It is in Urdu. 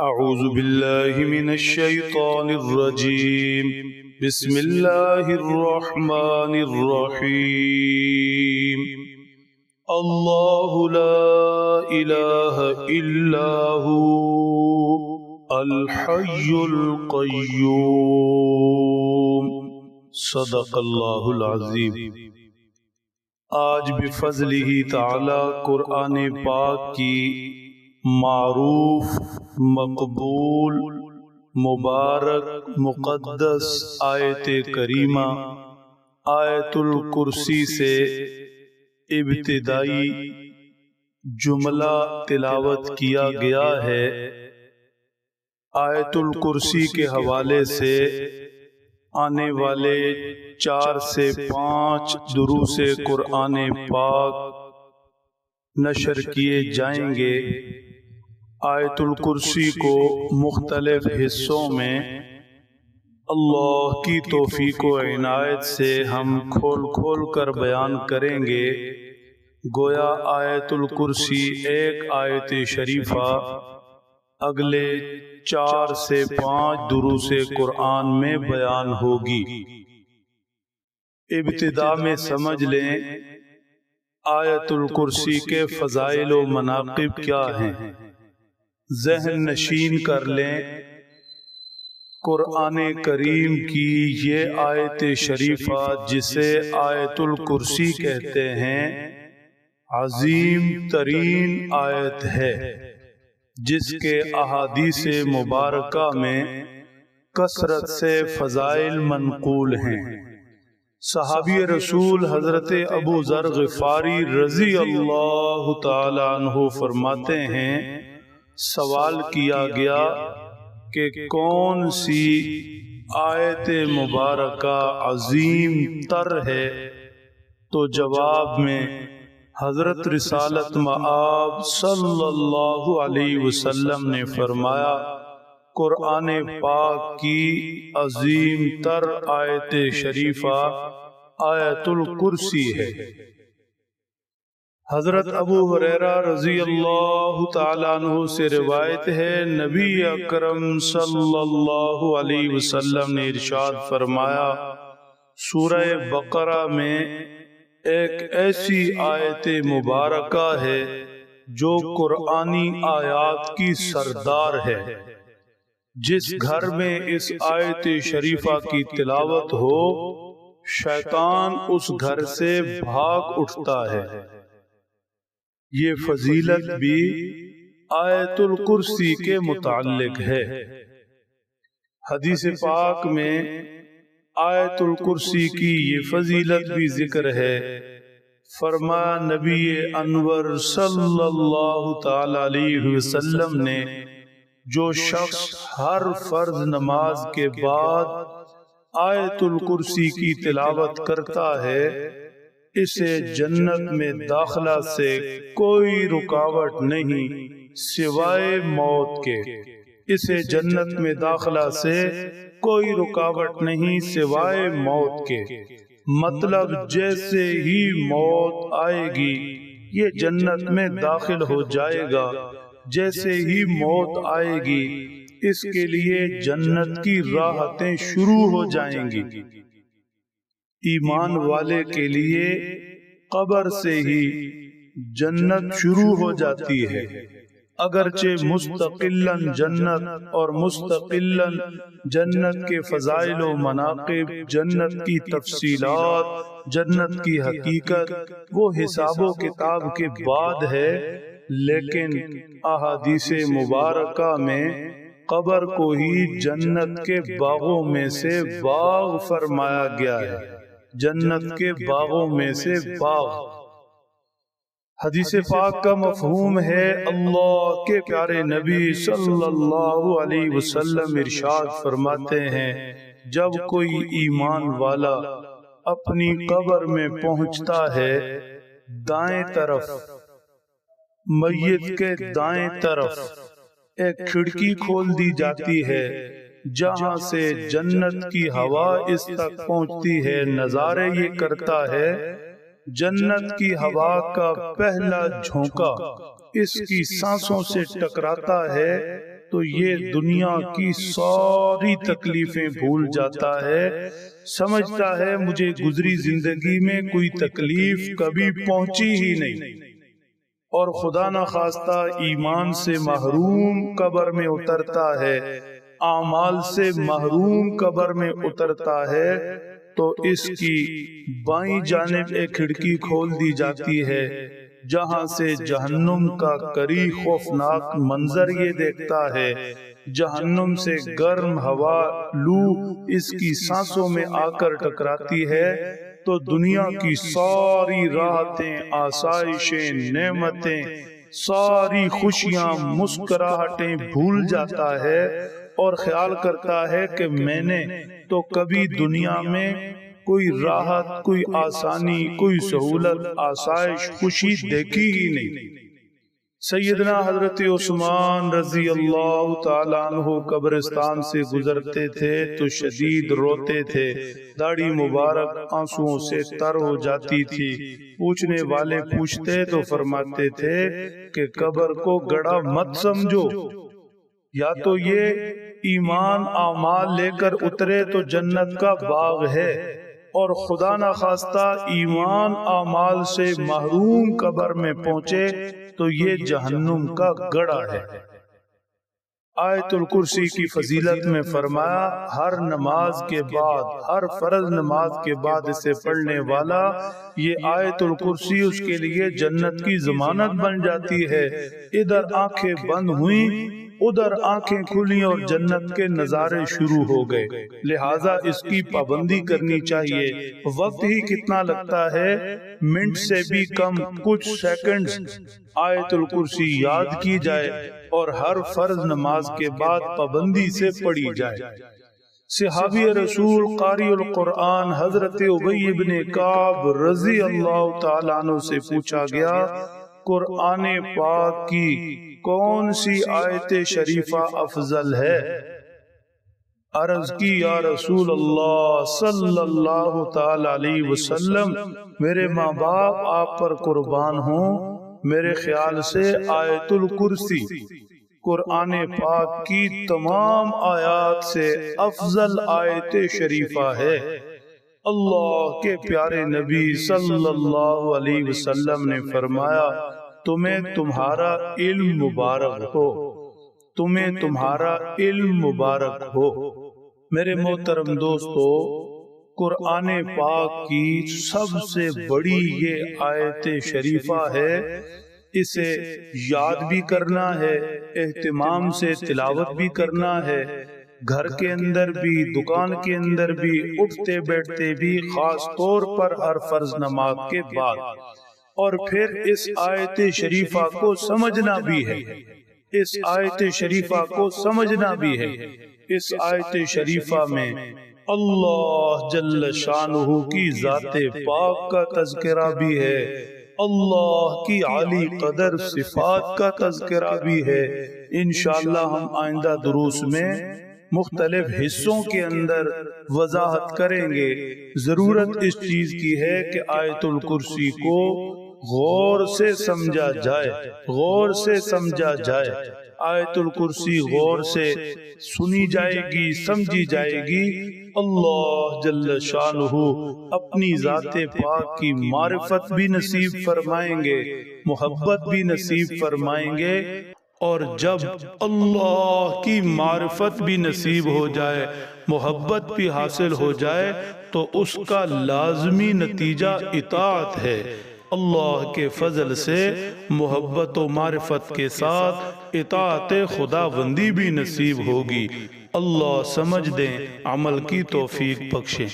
أعوذ بالله من الشيطان الرجيم. بسم الله الرحمن الرحيم. الله لا إله إلا هو. الحي القيوم. صدق الله العظيم. آج بفضله تعالی قرآن پاک کی معروف، مقبول، مبارک، مقدس آیت کریمہ، آیت الکرسی سے ابتدائی جملہ تلاوت کیا گیا ہے۔ آیت الکرسی کے حوالے سے آنے والے چار سے پانچ دروس قرآن پاک نشر کیے جائیں گے۔ آیت الکرسی کو مختلف حصوں میں اللہ کی توفیق و عنایت سے ہم کھول کھول کر بیان کریں گے۔ گویا آیت الکرسی ایک آیت شریفہ اگلے چار سے پانچ دروس قرآن میں بیان ہوگی۔ ابتدا میں سمجھ لیں آیت الکرسی کے فضائل و مناقب کیا ہیں؟ ذہن نشین کر لیں۔ قرآن کریم کی یہ آیت شریفہ جسے آیت الکرسی کہتے ہیں، عظیم ترین آیت ہے، جس کے احادیث مبارکہ میں کثرت سے فضائل منقول ہیں۔ صحابی رسول حضرت ابو ذر غفاری رضی اللہ تعالی عنہ فرماتے ہیں سوال کیا گیا کہ کون سی آیت مبارکہ عظیم تر ہے؟ تو جواب میں حضرت رسالت معاب صلی اللہ علیہ وسلم نے فرمایا قرآن پاک کی عظیم تر آیت شریفہ آیت الکرسی ہے۔ حضرت ابو حریرہ رضی اللہ تعالیٰ عنہ سے روایت ہے، نبی اکرم صلی اللہ علیہ وسلم نے ارشاد فرمایا، سورہ بقرہ میں ایک ایسی آیت مبارکہ ہے جو قرآنی آیات کی سردار ہے۔ جس گھر میں اس آیت شریفہ کی تلاوت ہو شیطان اس گھر سے بھاگ اٹھتا ہے۔ یہ فضیلت بھی آیت الکرسی کے متعلق ہے۔ حدیث پاک میں آیت الکرسی کی یہ فضیلت بھی ذکر ہے۔ فرما نبی انور صلی اللہ تعالی علیہ وسلم نے، جو شخص ہر فرض نماز کے بعد آیت الکرسی کی تلاوت کرتا ہے، اسے جنت میں داخلہ سے کوئی رکاوٹ نہیں، سوائے موت کے۔ اسے جنت میں داخلہ سے کوئی رکاوٹ نہیں، سوائے موت کے۔ مطلب جیسے ہی موت آئے گی، یہ جنت میں داخل ہو جائے گا۔ جیسے ہی موت آئے گی اس کے لیے جنت کی راحتیں شروع ہو جائیں گی۔ ایمان والے کے لیے قبر سے ہی جنت شروع ہو جاتی ہے۔ اگرچہ مستقل جنت اور مستقل جنت کے فضائل و مناقب، جنت کی تفصیلات، جنت کی حقیقت، وہ حساب و کتاب کے بعد ہے، لیکن احادیث مبارکہ میں قبر کو ہی جنت کے باغوں میں سے باغ فرمایا گیا ہے۔ جنت کے باغوں میں سے باغ۔ حدیث پاک کا مفہوم ہے اللہ کے پیارے نبی صلی اللہ علیہ وسلم ارشاد فرماتے ہیں، جب کوئی ایمان والا اپنی قبر میں پہنچتا ہے، دائیں طرف، میت کے دائیں طرف ایک کھڑکی کھول دی جاتی ہے جہاں سے جنت کی ہوا اس تک پہنچتی ہے نظارے یہ کرتا ہے جنت کی ہوا کا پہلا جھونکا اس کی سانسوں سے ٹکراتا ہے تو یہ دنیا کی ساری تکلیفیں بھول جاتا ہے۔ سمجھتا ہے مجھے گزری زندگی میں کوئی تکلیف کبھی پہنچی ہی نہیں۔ اور خدا نہ خواستہ ایمان سے محروم قبر میں اترتا ہے۔ اعمال سے محروم قبر میں اترتا ہے۔ تو اس کی بائیں جانب ایک کھڑکی کھول دی جاتی ہے جہاں سے جہنم کا کری خوفناک منظر یہ دیکھتا ہے۔ جہنم سے گرم ہوا لو اس کی سانسوں میں آ کر ٹکراتی ہے۔ تو دنیا کی ساری راحتیں آسائشیں، نعمتیں، ساری خوشیاں، مسکراہٹیں بھول جاتا ہے اور خیال کرتا ہے کہ میں نے تو کبھی دنیا میں کوئی راحت، کوئی آسانی، کوئی سہولت، آسائش، خوشی دیکھی ہی نہیں۔ سیدنا حضرت عثمان رضی اللہ تعالیٰ عنہ قبرستان سے گزرتے تھے تو شدید روتے تھے۔ داڑھی مبارک آنسووں سے تر ہو جاتی تھی۔ پوچھنے والے پوچھتے تو فرماتے تھے کہ قبر کو گڑا مت سمجھو۔ یا تو یہ ایمان اعمال لے کر اترے تو جنت کا باغ ہے۔ اور خدا نخواستہ ایمان اعمال سے محروم قبر میں پہنچے تو یہ جہنم کا گڑا ہے۔ آیت الکرسی کی فضیلت میں فرمایا ہر نماز کے بعد ہر فرض نماز کے بعد اسے پڑھنے والا یہ آیت الکرسی اس کے لیے جنت کی ضمانت بن جاتی ہے۔ ادھر آنکھیں بند ہوئیں ادھر آنکھیں کھلی اور جنت کے نظارے شروع ہو گئے۔ لہٰذا اس کی پابندی کرنی چاہیے۔ وقت ہی کتنا لگتا ہے؟ منٹ سے بھی کم کچھ سیکنڈ آیت الکرسی یاد کی جائے اور ہر فرض نماز کے بعد پابندی سے پڑھی جائے۔ صحابی رسول قاری القرآن حضرت عبی ابن کعب رضی اللہ تعالیٰ عنہ سے پوچھا گیا، قرآن پاک کی کون سی آیت شریفہ افضل ہے؟ عرض کی، یا رسول اللہ صلی اللہ تعالی علیہ وسلم، میرے ماں باپ، آپ پر قربان ہوں۔ میرے خیال سے آیت الکرسی قرآن پاک کی تمام آیات سے افضل آیت شریفہ ہے۔ اللہ کے پیارے نبی صلی اللہ علیہ وسلم نے فرمایا تمہیں تمہارا علم مبارک ہو۔ تمہیں تمہارا علم مبارک ہو۔ میرے محترم دوستو قرآن پاک کی سب سے بڑی یہ آیت شریفہ ہے، اسے یاد بھی کرنا ہے، اہتمام سے تلاوت بھی کرنا ہے۔ گھر کے اندر بھی، دکان کے اندر بھی، اٹھتے بیٹھتے بھی خاص طور پر ہر فرض نماز کے بعد۔ اور پھر اس آیت شریفہ کو سمجھنا بھی ہے۔ اس آیت شریفہ کو سمجھنا بھی ہے۔ اس آیت شریفہ میں اللہ جل شانہ کی ذات پاک کا تذکرہ بھی ہے۔ اللہ کی عالی قدر صفات کا تذکرہ بھی ہے۔ انشاءاللہ ہم آئندہ دروس میں مختلف حصوں کے اندر وضاحت کریں گے۔ ضرورت اس چیز کی ہے کہ آیت الکرسی کو غور سے سمجھا جائے۔ غور سے سمجھا جائے۔ آیت الکرسی غور سے سنی جائے گی سمجھی جائے گی۔ اللہ جل شانہ اپنی ذات پاک کی معرفت بھی نصیب فرمائیں گے محبت بھی نصیب فرمائیں گے۔ اور جب اللہ کی معرفت بھی نصیب ہو جائے محبت بھی حاصل ہو جائے تو اس کا لازمی نتیجہ اطاعت ہے۔ اللہ کے فضل سے، محبت و معرفت کے ساتھ اطاعت خدا بندی بھی نصیب ہوگی۔ اللہ سمجھ دیں، عمل کی توفیق بخشیں